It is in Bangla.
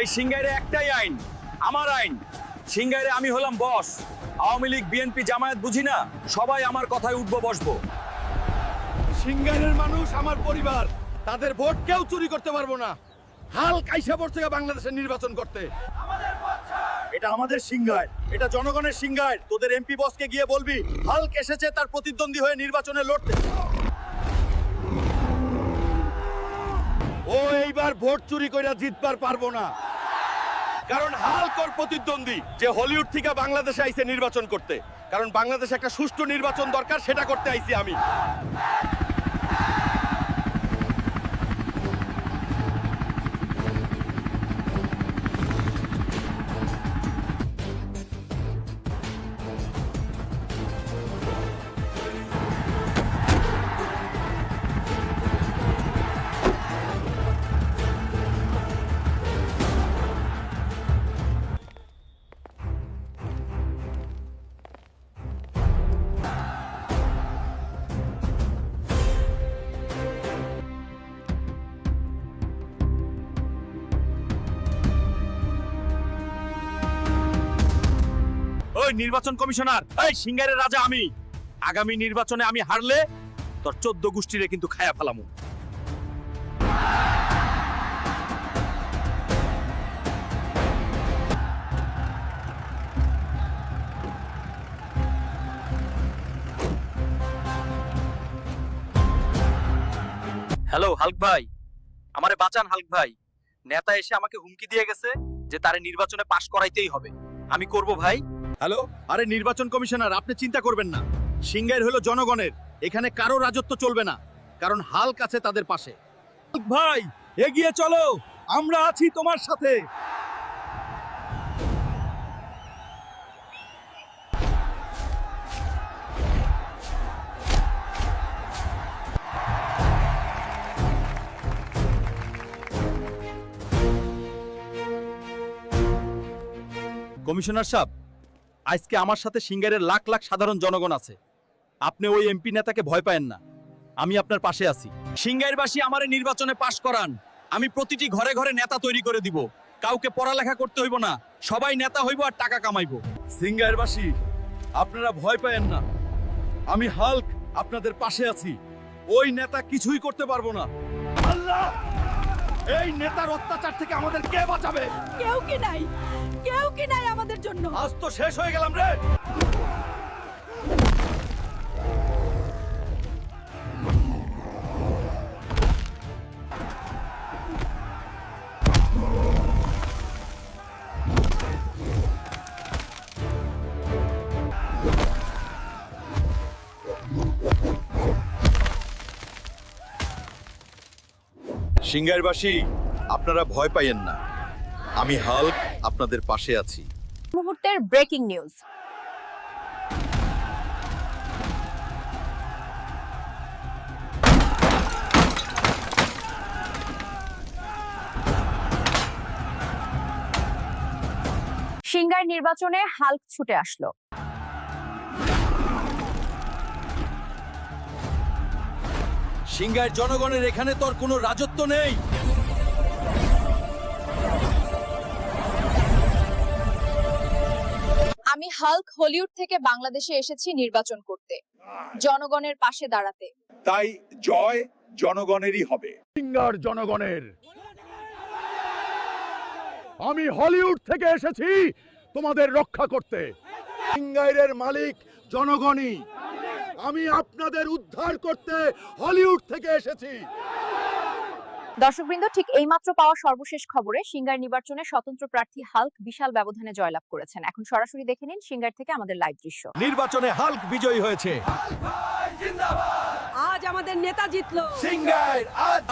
এই সিঙ্গাইরে একটাই আইন আমার আইন। সিঙ্গাইরে আমি হলাম বস। আওয়ামী লীগ বিএনপি জামায়াত বুঝি না? সবাই আমার কথায় উঠবো বসবো। সিঙ্গারের মানুষ আমার পরিবার তাদের ভোট কেউ চুরি করতে পারব না। হাল কাইসা পড়ছে বাংলাদেশের নির্বাচন করতে। এটা আমাদের সিঙ্গার এটা জনগণের সিঙ্গার তোদের এমপি বসকে গিয়ে বলবি হালক এসেছে তার প্রতিদ্বন্দ্বী হয়ে নির্বাচনে লড়তে। ও এইবার ভোট চুরি কইরা জিতবার পারব না। কারণ হালকর প্রতিদ্বন্দ্বী যে হলিউড থেকে বাংলাদেশে আইসে নির্বাচন করতে। কারণ বাংলাদেশে একটা সুষ্ঠু নির্বাচন দরকার, সেটা করতে আইছি আমি। ওই নির্বাচন কমিশনার, এই সিঙ্গারের রাজা আমি। আগামী নির্বাচনে আমি হারলে তোর চোদ্দ গোষ্ঠীরে কিন্তু খায়া ফেলামু। হ্যালো, হাল্ক ভাই। আমারে বাঁচান, হাল্ক ভাই। নেতা এসে আমাকে হুমকি দিয়ে গেছে যে তারে নির্বাচনে পাশ করাইতেই হবে। আমি করব ভাই? হ্যালো? আরে নির্বাচন কমিশনার, আপনি চিন্তা করবেন না। সিঙ্গাইর হলো জনগণের, এখানে কারও রাজত্ব চলবে না, কারণ হাল কাছে তাদের পাশে। ভাই, এগিয়ে চলো, আমরা আছি তোমার সাথে। কমিশনার সাহেব আজকে আমার সাথে সিঙ্গারের লাখ লাখ সাধারণ জনগণ আছে। আপনি ওই এমপি নেতাকে ভয় পায়েন না। আমি আপনার পাশে আছি। সিঙ্গাইরবাসী আমারে নির্বাচনে পাশ করান। আমি প্রতিটি ঘরে ঘরে নেতা তৈরি করে দিব। কাউকে পড়ালেখা করতে হইব না। সবাই নেতা হইব আর টাকা কামাইবো। সিঙ্গারবাসী আপনারা ভয় পায়েন না। আমি হাল্ক আপনাদের পাশে আছি। ওই নেতা কিছুই করতে পারব না। আল্লাহ! এই নেতার অত্যাচার থেকে আমাদের কে বাঁচাবে? কেউ কি নাই? কেউ কি নাই আমাদের জন্য? আজ তো শেষ হয়ে গেলাম রে। সিঙ্গারবাসী, আপনারা ভয় পাইয়েন না। আমি হাল্ক আপনাদের পাশে আছি। মুহূর্তের ব্রেকিং নিউজ। সিঙ্গার নির্বাচনে হাল্ক ছুটে আসলো। সিঙ্গার জনগণের এখানে তোর কোনো রাজত্ব নেই। আমি হাল্ক হলিউড থেকে বাংলাদেশে এসেছি নির্বাচন করতে জনগণের পাশে দাঁড়াতে। তাই জয় জনগণেরই হবে। সিঙ্গার জনগণের। আমি হলিউড থেকে এসেছি তোমাদের রক্ষা করতে। সিঙ্গাইরের মালিক জনগণই। আমি আপনাদের উদ্ধার করতে হলিউড থেকে এসেছি। দর্শকবৃন্দ ঠিক এইমাত্র পাওয়া সর্বশেষ খবরে সিঙ্গার নির্বাচনে স্বতন্ত্র প্রার্থী হাল্ক বিশাল ব্যবধানে জয়লাভ করেছেন। এখন সরাসরি দেখে নিন সিঙ্গার থেকে আমাদের লাইভ দৃশ্য। নির্বাচনে হাল্ক বিজয়ী হয়েছে। আজ আমাদের নেতা জিতলো। সিঙ্গার আজ